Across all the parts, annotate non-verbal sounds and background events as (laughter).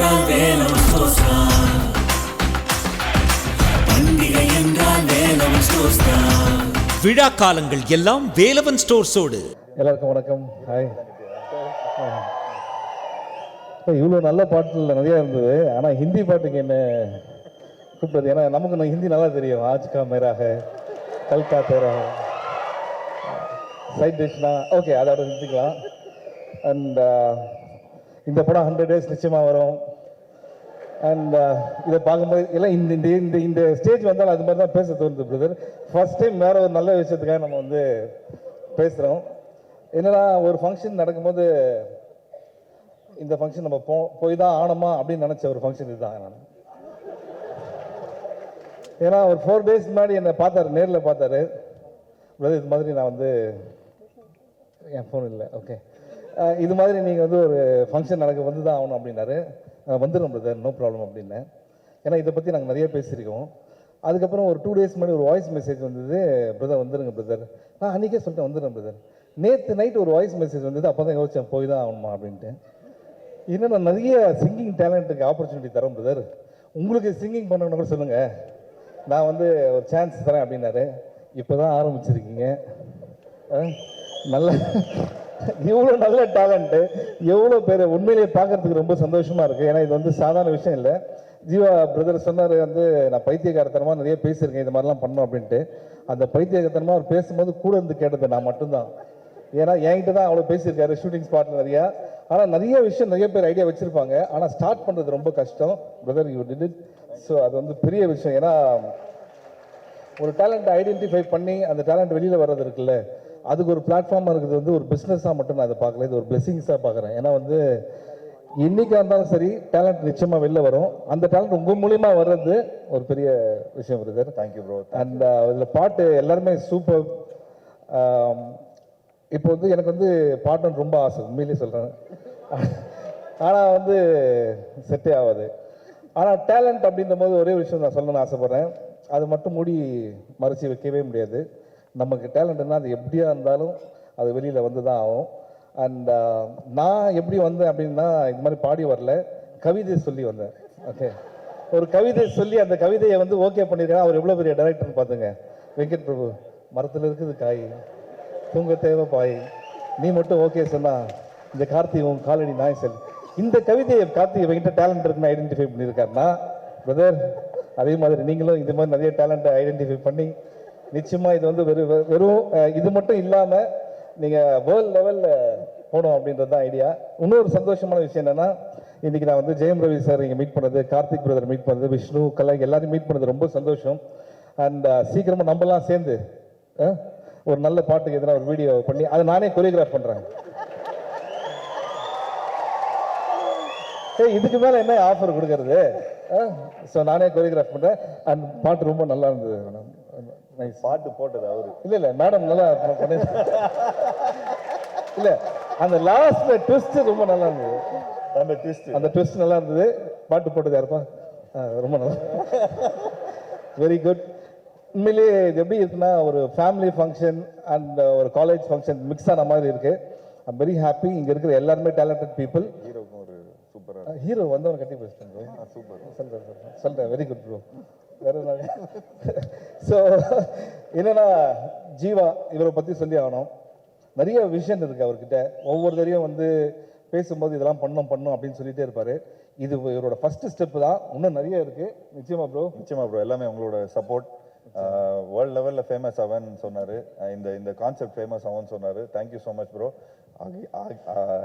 என்றால் ஸ்டோர்ஸ் தான் பண்டிகை என்றால் ஸ்டோர்ஸ் தான் விழா காலங்கள் எல்லாம் வேலவன் ஸ்டோர்ஸோடு. எல்லாருக்கும் வணக்கம். ஹாய் இவ்வளோ நல்ல பாட்டுகள் நிறையா இருந்தது. ஆனால் ஹிந்தி பாட்டுக்கு என்ன கூப்பிட்டது ஏன்னா நமக்கு ஹிந்தி நல்லா தெரியும். ஆஜ்கா மேராக கல்கா தேரா. சைட் டிஷ்னா ஓகே அதோட நிறுத்திக்கலாம் அண்ட் இந்த படம் ஹண்ட்ரட் டேஸ் நிச்சயமாக வரும். அண்ட் uh, இதை பார்க்கும்போது எல்லாம் இந்த இந்த இந்த இந்த ஸ்டேஜ் வந்தாலும் அது மாதிரி தான் பேச தோணுது பிரதர் ஃபர்ஸ்ட் டைம் வேற ஒரு நல்ல விஷயத்துக்காக நம்ம வந்து பேசுகிறோம் என்னன்னா ஒரு ஃபங்க்ஷன் நடக்கும்போது இந்த ஃபங்க்ஷன் நம்ம போ போய் தான் ஆனோமா அப்படின்னு நினச்ச ஒரு ஃபங்க்ஷன் இதுதான் நான். ஏன்னா ஒரு ஃபோர் டேஸ் முன்னாடி என்னை பார்த்தாரு நேரில் பார்த்தாரு. பிரதர் இது மாதிரி நான் வந்து என் ஃபோன் இல்லை ஓகே இது மாதிரி நீங்கள் வந்து ஒரு ஃபங்க்ஷன் நடக்க வந்து தான் ஆகணும் அப்படின்னாரு. வந்துடும் பிரதர் நோ ப்ராப்ளம் அப்படின்னு. ஏன்னா இதை பற்றி நாங்கள் நிறைய பேசியிருக்கோம். அதுக்கப்புறம் ஒரு டூ டேஸ் முன்னாடி ஒரு வாய்ஸ் மெசேஜ் வந்தது. பிரதர் வந்துடுங்க பிரதர் நான் அன்றைக்கே சொல்லிட்டேன் வந்துடுறேன் பிரதர் நேற்று நைட் ஒரு வாய்ஸ் மெசேஜ் வந்தது. அப்போ தான் யோசிச்சேன் போய் தான் ஆகணுமா அப்படின்ட்டு. இன்னும் நான் நிறைய சிங்கிங் டேலண்ட்டுக்கு ஆப்பர்ச்சுனிட்டி தரேன் பிரதர் உங்களுக்கு சிங்கிங் பண்ணணும்னு கூட சொல்லுங்கள் நான் வந்து ஒரு சான்ஸ் தரேன் அப்படின்னாரு. இப்போ தான் ஆரம்பிச்சிருக்கீங்க நல்ல இவ்வளோ நல்ல டேலண்ட்டு எவ்வளோ பேர் உண்மையிலேயே பார்க்கறதுக்கு ரொம்ப சந்தோஷமாக இருக்குது ஏன்னா இது வந்து சாதாரண விஷயம் இல்லை. ஜீவா பிரதர் சொன்னார் வந்து நான் பைத்தியக்காரத்தனமாக நிறைய பேசியிருக்கேன் இது மாதிரிலாம் பண்ணோம் அப்படின்ட்டு. அந்த பைத்தியகாரத்தனமாக அவர் பேசும்போது கூட இருந்து கேட்டது நான் மட்டும்தான். ஏன்னா என்கிட்ட தான் அவ்வளோ பேசியிருக்காரு ஷூட்டிங் ஸ்பாட் நிறையா. ஆனால் நிறைய விஷயம் நிறைய பேர் ஐடியா வச்சுருப்பாங்க. ஆனால் ஸ்டார்ட் பண்ணுறது ரொம்ப கஷ்டம். Brother you did it so அது வந்து பெரிய விஷயம். ஏன்னா ஒரு டேலண்ட் ஐடென்டிஃபை பண்ணி அந்த டேலண்ட் வெளியில் வர்றது இருக்குல்ல. அதுக்கு ஒரு பிளாட்ஃபார்மாக இருக்குது வந்து ஒரு பிஸ்னஸாக மட்டும் நான் அதை பார்க்கல. இது ஒரு பிளெஸிங்ஸாக பார்க்குறேன். ஏன்னா வந்து இன்னைக்கா இருந்தாலும் சரி டேலண்ட் நிச்சயமாக வெளில வரும். அந்த டேலண்ட் உங்கள் மூலியமாக வர்றது ஒரு பெரிய விஷயம் பிரதர் தேங்க்யூ ப்ரோ அண்ட் இதில் பாட்டு எல்லாருமே சூப்பர் இப்போ வந்து எனக்கு வந்து பாட்டுன்னு ரொம்ப ஆசை. உண்மையிலேயே சொல்கிறேன் ஆனால் வந்து செட்டே ஆகாது. ஆனால் டேலண்ட் அப்படின்ற போது ஒரே ஒரு விஷயம் நான் சொல்லணும்னு ஆசைப்பட்றேன். அது மட்டும் மூடி மறைச்சி வைக்கவே முடியாது. நமக்கு டேலண்ட்னா அது எப்படியா இருந்தாலும் அது வெளியில் வந்து தான் ஆகும் அண்ட் uh, நான் எப்படி வந்தேன் அப்படின்னா இது மாதிரி பாடி வரல. கவிதை சொல்லி வந்தேன். ஓகே ஒரு கவிதை சொல்லி அந்த கவிதையை வந்து ஓகே பண்ணியிருக்கேன் அவர் எவ்வளோ பெரிய டைரக்டர்னு பார்த்துங்க வெங்கட் பிரபு மரத்தில் இருக்குது காய். தூங்க தேவை பாய். நீ மட்டும் ஓகே சொன்னா இந்த கார்த்திகை உன் காலடி நாய் செல். இந்த கவிதையை கார்த்திகை வெங்கிட்ட டேலண்ட் இருக்குன்னு ஐடென்டிஃபை பண்ணியிருக்காருன்னா பிரதர் அதே மாதிரி நீங்களும் இந்த மாதிரி நிறைய டேலண்ட்டை ஐடென்டிஃபை பண்ணி நிச்சயமாக இது வந்து வெறும் வெறும் வெறும் இது மட்டும் இல்லாமல் நீங்கள் வேர்ல்ட் லெவலில் போகணும் அப்படின்றது தான் ஐடியா இன்னொரு சந்தோஷமான விஷயம் என்னென்னா இன்றைக்கி நான் வந்து ஜெயம் ரவி சார் இங்கே மீட் பண்ணது கார்த்திக் பிரதர் மீட் பண்ணது விஷ்ணு கலை எல்லாரும் மீட் பண்ணது ரொம்ப சந்தோஷம். அண்ட் சீக்கிரமாக நம்மலாம் சேர்ந்து ஒரு நல்ல பாட்டுக்கு எதனா ஒரு வீடியோ பண்ணி அதை நானே கொரியோகிராஃப் பண்ணுறேன் ஏய் இதுக்கு மேலே என்ன ஆஃபர் கொடுக்கறது? ஸோ நானே கொரியோகிராஃப் பண்ணுறேன் அண்ட் பாட்டு ரொம்ப நல்லா இருந்தது. மேடம் நைஸ் பாட்டு போட்டது அவரு. இல்ல இல்ல மேடம் நல்லா இல்ல அந்த லாஸ்ட்ல ட்விஸ்ட் ரொம்ப நல்லா இருந்தது. அந்த ட்விஸ்ட் அந்த ட்விஸ்ட் நல்லா இருந்தது. பாட்டு போட்டது யாருப்பா? ரொம்ப நல்லா. வெரி குட் உண்மையிலேயே இது எப்படி இருக்குன்னா ஒரு ஃபேமிலி ஃபங்க்ஷன் அண்ட் ஒரு காலேஜ் ஃபங்க்ஷன் மிக்ஸ் ஆன மாதிரி இருக்கு. ஐம் வெரி ஹாப்பி இங்க இருக்கிற எல்லாருமே டேலண்டட் பீப்புள் ஹீரோக்கும் ஒரு சூப்பரா ஹீரோ வந்தவன் கட்டி பேசிட்டேன். சூப்பர் சொல்றேன் சொல்றேன். வெரி குட் ப்ரோ வேற ஸோ என்னன்னா ஜீவா இவரை பத்தி சொல்லி ஆகணும். நிறைய விஷன் இருக்கு அவர்கிட்ட. ஒவ்வொரு தடையும் வந்து பேசும்போது இதெல்லாம் பண்ணோம் பண்ணோம் அப்படின்னு சொல்லிட்டே இருப்பாரு. இது இவரோட ஃபர்ஸ்ட் ஸ்டெப் தான். இன்னும் நிறைய இருக்கு. நிச்சயமா ப்ரோ நிச்சயமா ப்ரோ எல்லாமே உங்களோட சப்போர்ட் வேர்ல்ட் லெவலில் ஃபேமஸ் ஆவன்னு சொன்னாரு. இந்த இந்த கான்செப்ட் ஃபேமஸ் ஆகும்னு சொன்னாரு. Thank you so much bro அகி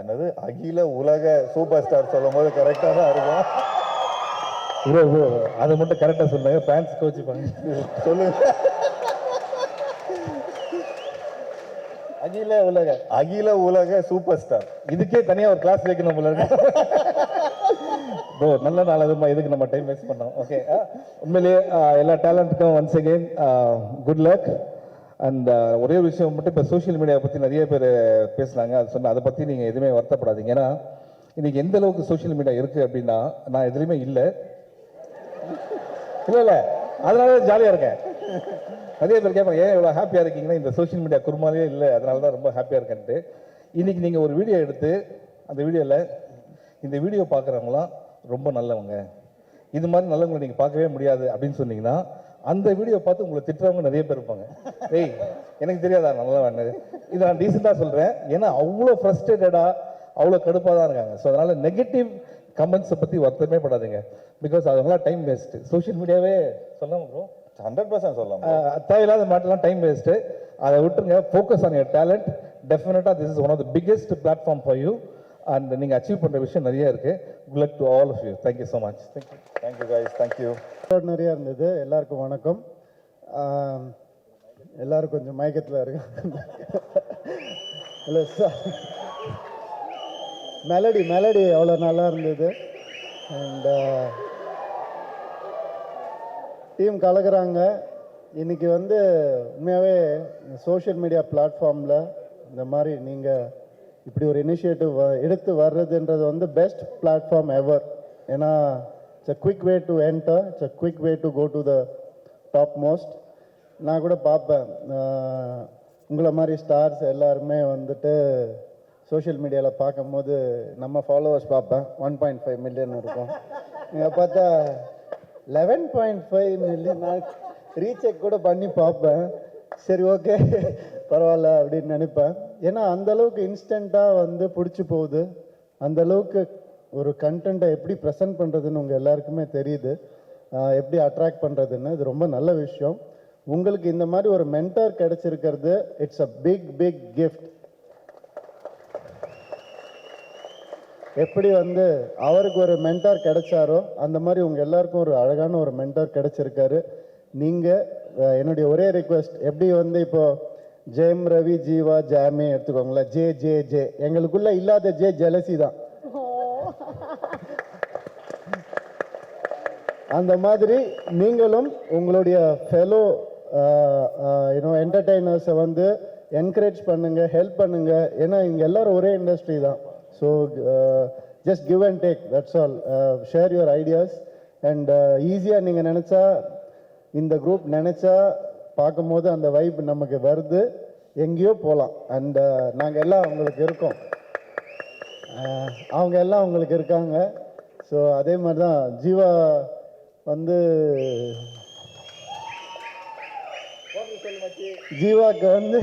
என்னது? அகில உலக சூப்பர் ஸ்டார் சொல்லும் போது கரெக்டாக தான் இருக்கும். ப்ரோ ப்ரோ அதை மட்டும் கரெக்டாக சொல்லுங்க. ஃபேன்ஸ் கோச்சிப்பாங்க சொல்லுங்க. அகில உலக. அகில உலக சூப்பர் ஸ்டார் இதுக்கே தனியா ஒரு கிளாஸ் வைக்கணும் போல ப்ரோ நல்ல நாள் அதுமா. இதுக்கு நம்ம டைம் வேஸ்ட் பண்ணோம். ஓகே உண்மையிலேயே எல்லா டேலண்ட்டுக்கும் once again good luck and ஒரே ஒரு விஷயம் மட்டும் இப்போ சோஷியல் மீடியா பற்றி நிறைய பேர் பேசுனாங்க. அது சொன்ன அதை பற்றி நீங்கள் எதுவுமே வருத்தப்படாதீங்க. ஏன்னா இன்னைக்கு எந்த அளவுக்கு சோஷியல் மீடியா இருக்குது அப்படின்னா நான் எதுலையுமே இல்லை. இல்லை இல்லை. அதனால ஜாலியாக இருக்கேன். நிறைய பேர் கேட்பாங்க ஏன் இவ்வளோ ஹாப்பியாக இருக்கீங்கன்னா? இந்த சோஷியல் மீடியா குருமாலே இல்லை. அதனால தான் ரொம்ப ஹாப்பியாக இருக்கேன்ட்டு. இன்றைக்கி நீங்கள் ஒரு வீடியோ எடுத்து அந்த வீடியோவில் இந்த வீடியோ பார்க்குறவங்களாம் ரொம்ப நல்லவங்க. இது மாதிரி நல்லவங்களை நீங்கள் பார்க்கவே முடியாது அப்படின்னு சொன்னீங்கன்னா அந்த வீடியோ பார்த்து உங்களை திட்டுறவங்க நிறைய பேர் இருப்பாங்க. ஏய் எனக்கு தெரியாதா? நல்லவன். இதை நான் டீசெண்டாக சொல்கிறேன் ஏன்னா அவ்வளோ ஃப்ரஸ்ட்ரேட்டடாக அவ்வளோ கடுப்பாக தான் இருக்காங்க. ஸோ அதனால் நெகட்டிவ் கமெண்ட்ஸை பற்றி வருத்தமே படாதீங்க. பிகாஸ் அதெல்லாம் டைம் வேஸ்ட்டு சோஷியல் மீடியாவே சொல்லாமல் ப்ரோ ஹண்ட்ரட் பர்சன்ட் சொல்லலாம் தேவையில்லாத மாட்டெல்லாம் டைம் வேஸ்ட்டு அதை விட்டுருங்க. ஃபோக்கஸ் ஆன் யர் டேலண்ட் டெஃபினட்டாக this is one of the biggest platform for you and நீங்கள் அச்சீவ் பண்ணுற விஷயம் நிறைய இருக்குது good luck to all of you thank you so much thank you thank you guys thank you நிறையா இருந்தது. எல்லாருக்கும் வணக்கம். எல்லாரும் கொஞ்சம் மயக்கத்தில் இருக்காங்க. (laughs) இல்லை சார் மெலடி மெலடி அவ்வளோ நல்லா இருந்தது. அண்ட் டீம் uh, கலக்குறாங்க. இன்றைக்கி வந்து உண்மையாகவே சோஷியல் மீடியா பிளாட்ஃபார்மில் இந்த மாதிரி நீங்கள் இப்படி ஒரு இனிஷியேட்டிவ் எடுத்து வர்றதுன்றது வந்து பெஸ்ட் பிளாட்ஃபார்ம் எவர் ஏன்னா it's a quick way to enter it's a quick way to go to the top most நான் கூட பார்ப்பேன். உங்களை மாதிரி ஸ்டார்ஸ் எல்லாருமே வந்துட்டு சோஷியல் மீடியாவில் பார்க்கும்போது நம்ம ஃபாலோவர்ஸ் பார்ப்பேன். ஒன் பாயிண்ட் ஃபைவ் மில்லியன் இருக்கும். இங்கே பார்த்தா லெவன் பாயிண்ட் ஃபைவ் மில்லியன் நான் ரீசெக் கூட பண்ணி பார்ப்பேன். சரி ஓகே பரவாயில்ல அப்படின்னு நினைப்பேன். ஏன்னா அந்தளவுக்கு இன்ஸ்டண்ட்டாக வந்து பிடிச்சி போகுது. அந்த அளவுக்கு ஒரு கண்டென்ட்டை எப்படி ப்ரெசென்ட் பண்ணுறதுன்னு உங்கள் எல்லாருக்குமே தெரியுது. எப்படி அட்ராக்ட் பண்ணுறதுன்னு இது ரொம்ப நல்ல விஷயம். உங்களுக்கு இந்த மாதிரி ஒரு mentor கிடச்சிருக்கிறது it's a big big gift எப்படி வந்து அவருக்கு ஒரு மென்டார் கிடைச்சாரோ அந்த மாதிரி உங்கள் எல்லாருக்கும் ஒரு அழகான ஒரு மென்டார் கிடைச்சிருக்காரு. நீங்கள் என்னுடைய ஒரே ரிக்வெஸ்ட் எப்படி வந்து இப்போது ஜெயம் ரவி ஜீவா ஜாமி எடுத்துக்கோங்களேன். ஜே ஜே ஜே. எங்களுக்குள்ள இல்லாத ஜே ஜெலசி தான். அந்த மாதிரி நீங்களும் உங்களுடைய ஃபெலோ யூனோ என்டர்டெய்னர்ஸை வந்து என்கரேஜ் பண்ணுங்கள் ஹெல்ப் பண்ணுங்கள் ஏன்னா இங்கே எல்லாரும் ஒரே இண்டஸ்ட்ரி தான். So just give and take that's all share your ideas and ஈஸியாக நீங்கள் நினச்சா இந்த குரூப் நினச்சா பார்க்கும்போது அந்த வைப் நமக்கு வருது. எங்கேயோ போகலாம் அண்ட் நாங்கள் எல்லாம் உங்களுக்கு இருக்கோம். அவங்க எல்லாம் உங்களுக்கு இருக்காங்க. ஸோ அதே மாதிரி தான் ஜீவா வந்து ஜீவாக்கு வந்து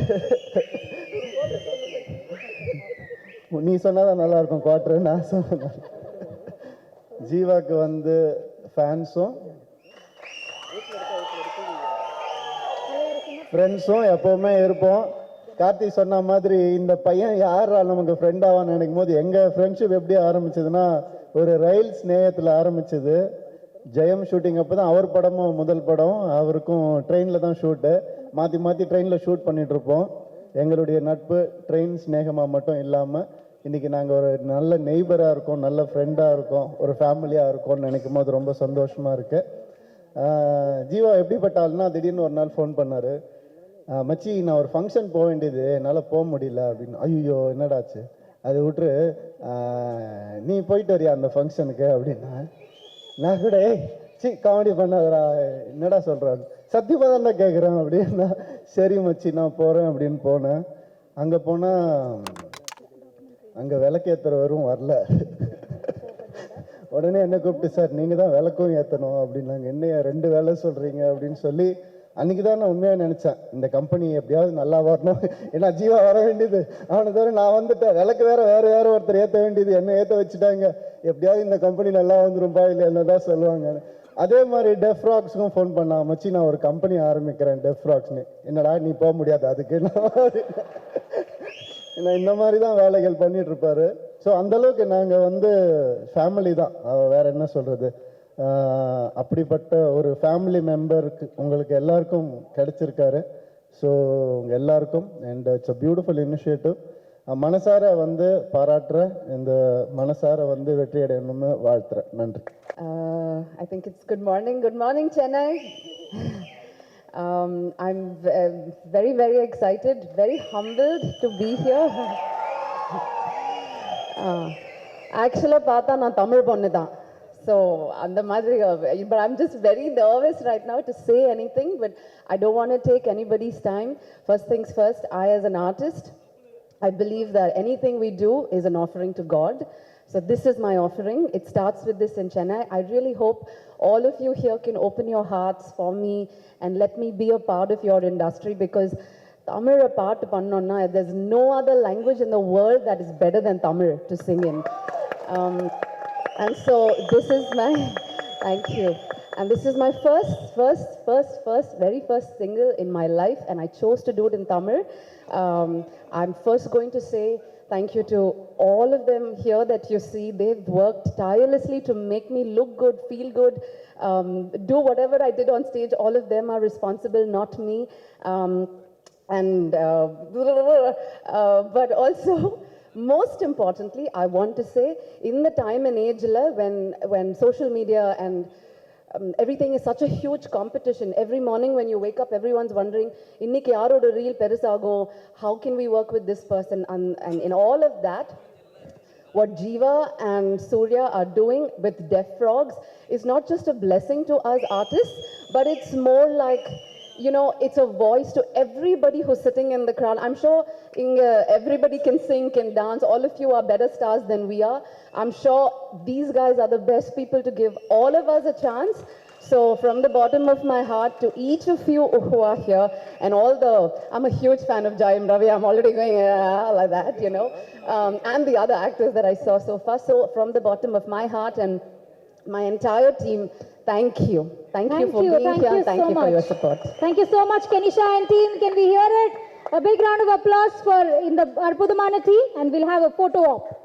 நீ சொன்னாதான் நல்லா இருக்கும் குவார்டர் நான் சொன்னேன் ஜீவாக்கு வந்து ஃபேன்ஸும் ஃப்ரெண்ட்ஸும் எப்போவுமே இருப்போம். கார்த்தி சொன்ன மாதிரி இந்த பையன் யாரால் நமக்கு ஃப்ரெண்ட் ஆவான்னு நினைக்கும் போது எங்கள் ஃப்ரெண்ட்ஷிப் எப்படி ஆரம்பிச்சதுன்னா ஒரு ரயில் ஸ்நேகத்தில் ஆரம்பிச்சது. ஜெயம் ஷூட்டிங் அப்போ தான் அவர் படமும் முதல் படம் அவருக்கும் ட்ரெயினில் தான் ஷூட்டு மாற்றி மாற்றி ட்ரெயினில் ஷூட் பண்ணிட்டு இருப்போம். எங்களுடைய நட்பு ட்ரெயின் ஸ்நேகமாக மட்டும் இல்லாமல் இன்றைக்கி நாங்கள் ஒரு நல்ல நெய்பராக இருக்கோம் நல்ல ஃப்ரெண்டாக இருக்கோம் ஒரு ஃபேமிலியாக இருக்கோம்னு நினைக்கும் போது ரொம்ப சந்தோஷமாக இருக்குது ஜீவா எப்படிப்பட்ட ஆள்னா திடீர்னு ஒரு நாள் ஃபோன் பண்ணார். மச்சி நான் ஒரு ஃபங்க்ஷன் போக வேண்டியது என்னால் போக முடியல அப்படின்னு. ஐயோ என்னடாச்சு? அது விட்டுரு. நீ போயிட்டு வரியா அந்த ஃபங்க்ஷனுக்கு அப்படின்னா? நான் கூட சி காமெடி பண்ணாதரா என்னடா சொல்கிறான் சத்தியமாக தான் கேட்குறேன் அப்படின்னா சரி மச்சி நான் போகிறேன் அப்படின்னு போனேன். அங்கே போனால் அங்கே விளக்கேற்றுறவரும் வரல. உடனே என்ன கூப்பிட்டு சார் நீங்கள் தான் விளக்கும் ஏற்றணும் அப்படின்னாங்க. என்னைய ரெண்டு வேலை சொல்கிறீங்க அப்படின்னு சொல்லி அன்றைக்கி தான் நான் உண்மையாக நினச்சேன். இந்த கம்பெனி எப்படியாவது நல்லா வரணும். ஏன்னா ஜீவா வர வேண்டியது. அவனை தவிர நான் வந்துட்டேன். விளக்கு வேறு வேறு வேறு ஒருத்தர் ஏற்ற வேண்டியது. என்ன ஏற்ற வச்சுட்டாங்க? எப்படியாவது இந்த கம்பெனி நல்லா வந்துரும்பா இல்லை என்னதான் சொல்லுவாங்க. அதே மாதிரி டெஃப்ராக்ஸுக்கும் ஃபோன் பண்ணாமச்சி நான் ஒரு கம்பெனி ஆரம்பிக்கிறேன் டெஃப்ராக்ஸ்னு என்னடா நீ போக முடியாது அதுக்கு ஏன்னா இந்த மாதிரி தான் வேலைகள் பண்ணிட்டு இருப்பாரு ஸோ அந்த அளவுக்கு நாங்கள் வந்து ஃபேமிலி தான். வேற என்ன சொல்றது? அப்படிப்பட்ட ஒரு ஃபேமிலி மெம்பருக்கு உங்களுக்கு எல்லாருக்கும் கிடைச்சிருக்காரு. ஸோ உங்கள் எல்லாருக்கும் and it's a beautiful initiative மனசார வந்து பாராட்டுறேன் இந்த மனசார வந்து வெற்றி அடையணும்னு வாழ்த்துறேன். நன்றி. I think it's good morning good morning Chennai um, I'm v- uh, very, very excited, very humbled to be here. ஆக்சுவலாக பார்த்தா நான் தமிழ் பொண்ணு தான் ஸோ அந்த மாதிரி but I'm just very nervous right now to say anything but I don't want take anybody's time first things first I as an artist I believe that anything we do is an offering to God. So this is my offering. It starts with this in Chennai. I really hope all of you here can open your hearts for me and let me be a part of your industry because Tamil a பாட்டு பண்ணோம்னா there's no other language in the world that is better than Tamil to sing in. Um, and so this is my, thank you. And this is my first, first, first, first, very first single in my life, and I chose to do it in Tamil. Um, I'm first going to say thank you to all of them here that you see. They've worked tirelessly to make me look good, feel good, um, do whatever I did on stage. All of them are responsible, not me. Um, and uh, (laughs) uh, but also (laughs) most importantly i want to say in the time and age when when social media and um, everything is such a huge competition every morning when you wake up everyone's wondering இன்னைக்கு யாரோட reel பெருசாகும் how can we work with this person and, and in all of that what Jiva and Surya are doing with Deaf Frogs is not just a blessing to us artists, but it's more like, you know, it's a voice to everybody who's sitting in the crowd. I'm sure Inga, everybody can sing, can dance. All of you are better stars than we are. I'm sure these guys are the best people to give all of us a chance. So, from the bottom of my heart to each of you who are here, and all the, I'm a huge fan of Jayam Ravi, I'm already going uh, like that, you know, um, and the other actors that I saw so far. So, from the bottom of my heart and my entire team, thank you. Thank, you for you, being thank here. you thank so you for your support. Thank you so much, Kenisha and team. Can we hear it? A big round of applause for in the Arpudamana team, and we'll have a photo op.